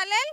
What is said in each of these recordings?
चालेल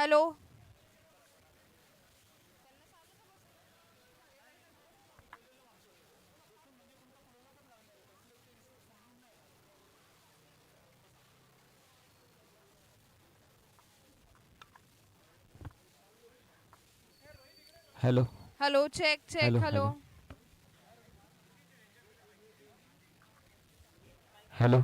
Hello hello hello check check hello, hello hello.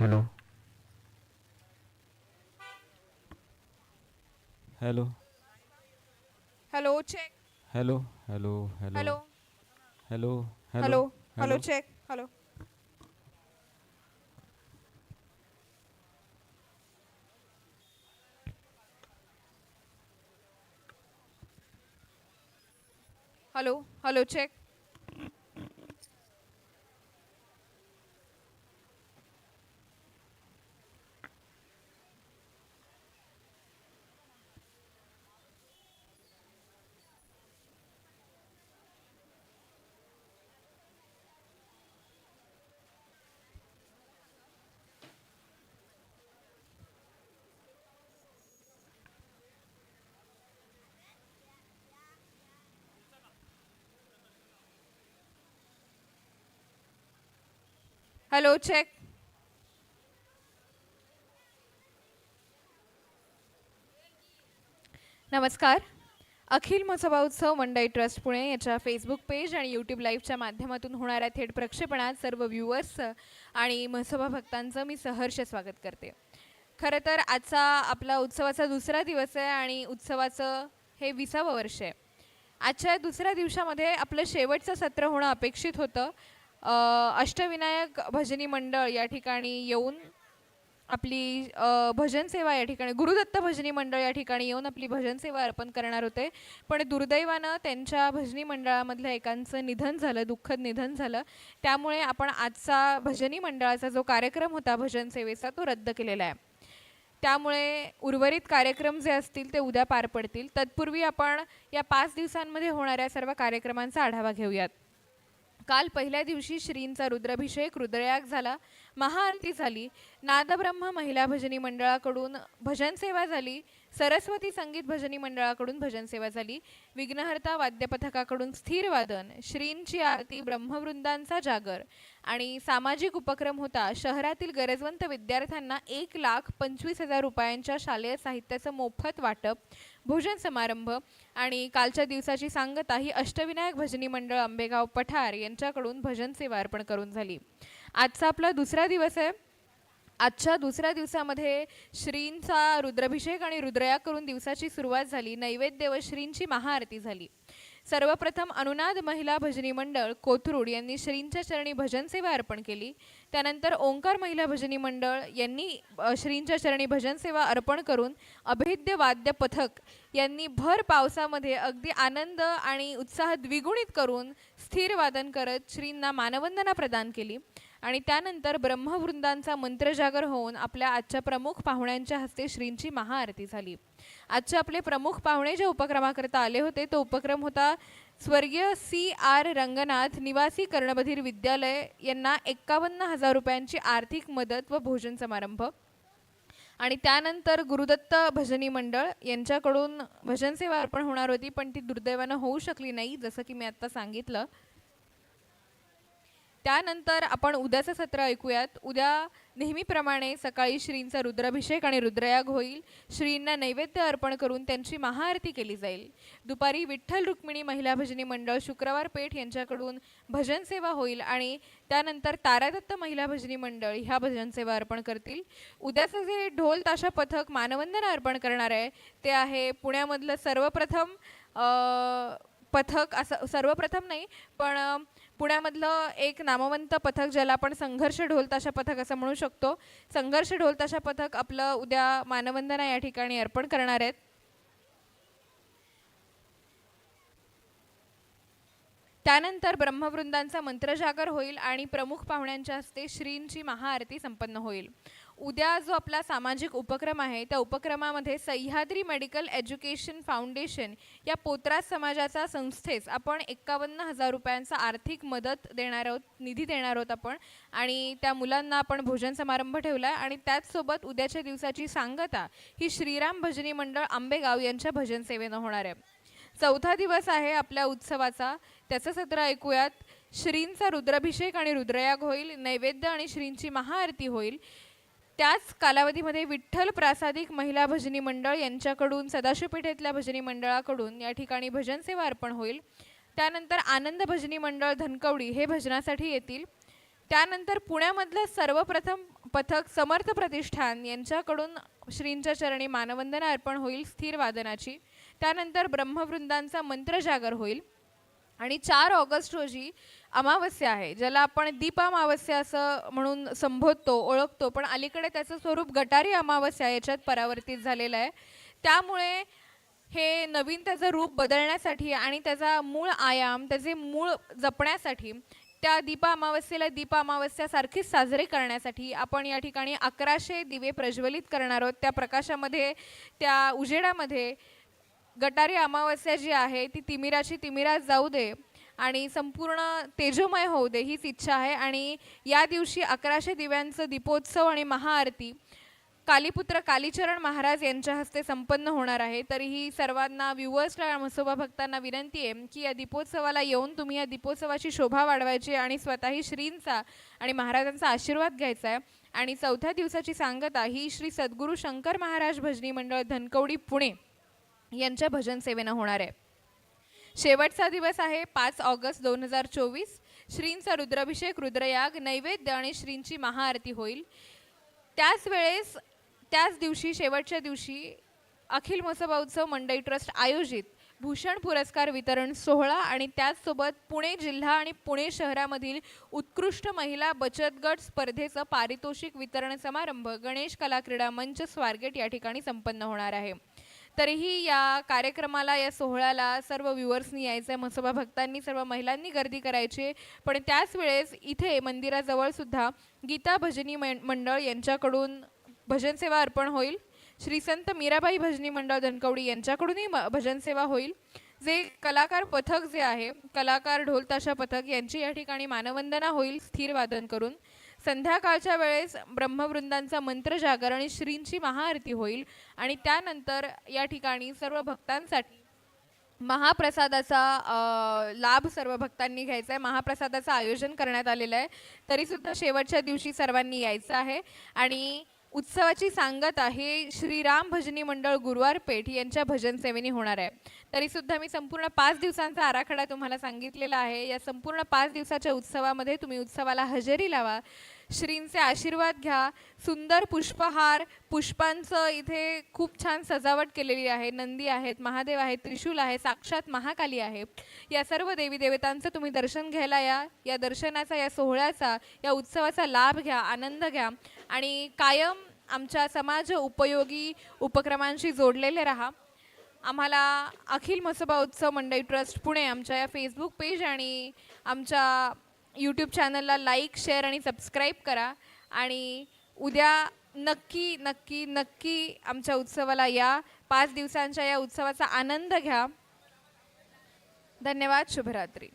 Hello hello hello hello check hello hello hello hello hello hello check hello hello hello check hello check नमस्कार. Akhil Masoba Utsav Mandai Trust Pune याच्या Facebook page आणि YouTube लाईव्हच्या माध्यमातून होणाऱ्या थेट प्रक्षेपणात सर्व viewers आणि मसोबा भक्तांचं मी सहर्ष स्वागत करते. खरं तर आजचा आपला उत्सवाचा दुसरा दिवस आहे आणि उत्सवाचं हे विसावं वर्ष आहे. आजच्या दुसऱ्या दिवसामध्ये आपलं शेवटचं सत्र होणं अपेक्षित होतं. अष्टविनायक भजनी मंडळ या ठिकाणी येऊन आपली भजन सेवा या ठिकाणी गुरुदत्त भजनी मंडळ या ठिकाणी येऊन आपली भजन सेवा अर्पण करणार होते. पण दुर्दैवानं त्यांच्या भजनी मंडळामधल्या एकांचं निधन झालं दुःखद निधन झालं. त्यामुळे आपण आजचा भजनी मंडळाचा जो कार्यक्रम होता भजन सेवेचा तो रद्द केलेला आहे. त्यामुळे उर्वरित कार्यक्रम जे असतील ते उद्या पार पडतील. तत्पूर्वी आपण या पाच दिवसांमध्ये होणाऱ्या सर्व कार्यक्रमांचा आढावा घेऊयात. काल पहिल्या दिवशी श्रींचा रुद्राभिषेक रुद्रयाग झाला. महाआरती झाली. नादब्रह्म महिला भजनी मंडळाकडून भजन सेवा झाली. सरस्वती संगीत भजनी मंडळाकडून भजन सेवा झाली. विघ्नहर्ता वाद्यपथकाकडून स्थिरवादन स्थिर वादन श्रींची आरती ब्रह्मवृंदांचा जागर आणि सामाजिक उपक्रम होता. शहरातील गरजवंत विद्यार्थ्यांना एक लाख पंचवीस हजार रुपयांच्या शालेय साहित्याचं मोफत वाटप भोजन समारंभ आणि कालच्या दिवसाची सांगता ही अष्टविनायक भजनी मंडळ आंबेगाव पठार यांच्याकडून भजन सेवा अर्पण करून झाली. आजचा आपला दुसरा दिवस आहे. आजच्या दुसऱ्या दिवसामध्ये श्रींचा रुद्राभिषेक आणि रुद्रया करून दिवसाची सुरुवात झाली. नैवेद्य व श्रींची महाआरती झाली. सर्वप्रथम अनुनाद महिला भजनी मंडळ कोथरूड यांनी श्रींच्या चरणी भजन सेवा अर्पण केली. त्यानंतर ओंकार महिला भजनी मंडळ यांनी श्रींच्या चरणी भजन सेवा अर्पण करून अभेद्य वाद्य पथक यांनी भर पावसामध्ये अगदी आनंद आणि उत्साह द्विगुणित करून स्थिर वादन करत श्रींना मानवंदना प्रदान केली. आणि त्यानंतर ब्रह्मवृंदांचा मंत्रजागर होऊन आपल्या आजच्या प्रमुख पाहुण्यांच्या हस्ते श्रींची महाआरती झाली. आजचे आपले प्रमुख पाहुणे ज्या उपक्रमाकरता आले होते तो उपक्रम होता स्वर्गीय सी आर रंगनाथ निवासी कर्णबधीर विद्यालय यांना एक्कावन्न हजार रुपयांची आर्थिक मदत व भोजन समारंभ. आणि त्यानंतर गुरुदत्त भजनी मंडळ यांच्याकडून भजन सेवा अर्पण होणार होती पण ती दुर्दैवानं होऊ शकली नाही जसं की मी आत्ता सांगितलं. त्यानंतर आपण उद्याचं सत्र ऐकूयात. उद्या नेहमीप्रमाणे सकाळी श्रींचा रुद्राभिषेक आणि रुद्रयाग होईल. श्रींना नैवेद्य अर्पण करून त्यांची महाआरती केली जाईल. दुपारी विठ्ठल रुक्मिणी महिला भजनी मंडळ शुक्रवार पेठ यांच्याकडून भजन सेवा होईल आणि त्यानंतर तारादत्त महिला भजनी मंडळ ह्या भजन सेवा अर्पण करतील. उद्याचं जे ढोल ताशा पथक मानवंदना अर्पण करणार आहे ते आहे पुण्यामधलं सर्वप्रथम पथक असं सर्वप्रथम नाही पण पुण्यामधलं एक नामवंत पथक ज्याला आपण संघर्ष ढोलताशा पथक असं म्हणू शकतो. संघर्ष ढोलताशा पथक आपलं उद्या मानवंदना या ठिकाणी अर्पण करणार आहेत. त्यानंतर ब्रह्मवृंदांचा मंत्रजागर होईल आणि प्रमुख पाहुण्यांच्या हस्ते श्रींची महाआरती संपन्न होईल. उद्या जो आपला सामाजिक उपक्रम आहे त्या उपक्रमामध्ये सह्याद्री मेडिकल एज्युकेशन फाउंडेशन या पोत्रास समाजाचा संस्थेस आपण एक्कावन्न हजार रुपयांचा आर्थिक मदत देणार आहोत निधी देणार आहोत आपण. आणि त्या मुलांना आपण भोजन समारंभ ठेवला आहे आणि त्याचसोबत उद्याच्या दिवसाची सांगता ही श्रीराम भजनी मंडळ आंबेगाव यांच्या भजन सेवेनं होणार आहे. चौथा दिवस आहे आपल्या उत्सवाचा. त्याचं सत्र ऐकूयात. श्रींचा रुद्राभिषेक आणि रुद्रयाग होईल. नैवेद्य आणि श्रींची महाआरती होईल. त्याच कालावधीमध्ये विठ्ठल प्रासादिक महिला भजनी मंडळ यांच्याकडून सदाशिवपेठेतल्या भजनी मंडळाकडून या ठिकाणी भजन सेवा अर्पण होईल. त्यानंतर आनंद भजनी मंडळ धनकवडी हे भजनासाठी येतील. त्यानंतर पुण्यामधलं सर्वप्रथम पथक समर्थ प्रतिष्ठान यांच्याकडून श्रींच्या चरणी मानवंदना अर्पण होईल स्थिर वादनाची. त्यानंतर ब्रह्मवृंदांचा मंत्रजागर होईल. आणि चार ऑगस्ट रोजी अमावस्या आहे ज्याला आपण दीप अमावस्या असं म्हणून संबोधतो ओळखतो पण अलीकडे त्याचं स्वरूप गटारी अमावस्या याच्यात परावर्तित झालेलं आहे. त्यामुळे हे नवीन त्याचं रूप बदलण्यासाठी आणि त्याचा मूळ आयाम त्याचे मूळ जपण्यासाठी त्या दीप अमावस्येला दीप अमावस्यासारखीच साजरे करण्यासाठी आपण या ठिकाणी अकराशे दिवे प्रज्वलित करणार आहोत. त्या प्रकाशामध्ये त्या उजेडामध्ये गटारी अमावस्या जी आहे ती तिमिराची तिमिरात जाऊ दे. आणि संपूर्ण तेजोमय होऊ दे हीच इच्छा आहे. आणि या दिवशी अकराशे दिव्यांचं दीपोत्सव आणि महाआरती कालीपुत्र कालीचरण महाराज यांच्या हस्ते संपन्न होणार आहे. तरीही सर्वांना व्ह्युअर्सला मसोबा भक्तांना विनंती आहे की या दीपोत्सवाला येऊन तुम्ही या दीपोत्सवाची शोभा वाढवायची आणि स्वतःही श्रींचा आणि महाराजांचा आशीर्वाद घ्यायचा आहे. आणि चौथ्या दिवसाची सांगता ही श्री सद्गुरू शंकर महाराज भजनी मंडळ धनकवडी पुणे यांच्या भजन सेवेनं होणार आहे. शेवटचा दिवस आहे पाच ऑगस्ट दोन हजार चोवीस. श्रींचा रुद्राभिषेक रुद्रयाग नैवेद्य आणि श्रींची महाआरती होईल. त्याच वेळेस त्याच दिवशी शेवटच्या दिवशी अखिल मसबा उत्सव मंडई ट्रस्ट आयोजित भूषण पुरस्कार वितरण सोहळा आणि त्याचसोबत पुणे जिल्हा आणि पुणे शहरामधील उत्कृष्ट महिला बचत गट स्पर्धेचं पारितोषिक वितरण समारंभ गणेश कला क्रीडा मंच स्वारगेट या ठिकाणी संपन्न होणार आहे. तरीही या कार्यक्रमाला या सोहळ्याला सर्व व्ह्युअर्सनी यायचं आहे म्हसोबा भक्तांनी सर्व महिलांनी गर्दी करायची पण त्याच वेळेस इथे मंदिराजवळ सुद्धा गीता भजनी मंडळ यांच्याकडून भजन सेवा अर्पण होईल. श्री संत मीराबाई भजनी मंडळ धनकवडी यांच्याकडूनही भजन सेवा होईल. जे कलाकार पथक जे आहे कलाकार ढोलताशा पथक यांची या ठिकाणी मानवंदना होईल स्थिर वादन करून. संध्याकाळच्या वेळेस ब्रह्मवृंदांचा मंत्र जागर आणि श्रींची महाआरती होईल. आणि त्यानंतर या ठिकाणी सर्व भक्तांसाठी महाप्रसादाचा लाभ सर्व भक्तांनी घ्यायचा आहे. महाप्रसादाचं आयोजन करण्यात आलेलं आहे. तरीसुद्धा शेवटच्या दिवशी सर्वांनी यायचं आहे. आणि उत्सवाची सांगत आहे श्रीराम भजनी मंडळ गुरुवार पेठ यांच्या भजन सेवेने होणार आहे. तरीसुद्धा मी संपूर्ण पाच दिवसांचा आराखडा तुम्हाला सांगितलेला आहे. या संपूर्ण पाच दिवसाच्या उत्सवामध्ये तुम्ही उत्सवाला हजेरी लावा. श्रींचे आशीर्वाद घ्या. सुंदर पुष्पहार पुष्पांचं इथे खूप छान सजावट केलेली आहे. नंदी आहेत महादेव आहेत त्रिशूल आहे साक्षात महाकाली आहे. या सर्व देवी देवतांचं तुम्ही दर्शन घ्यायला या. या दर्शनाचा या सोहळ्याचा या उत्सवाचा लाभ घ्या आनंद घ्या. आणि कायम आमच्या समाज उपयोगी उपक्रमांशी जोडलेले राहा. आम्हाला अखिल मसोबा उत्सव मंडई ट्रस्ट पुणे आमच्या या फेसबुक पेज आणि आमच्या यूट्यूब चॅनलला लाईक शेअर आणि सबस्क्राईब करा. आणि उद्या नक्की नक्की नक्की आमच्या उत्सवाला या. पाच दिवसांच्या या उत्सवाचा आनंद घ्या. धन्यवाद शुभरात्री.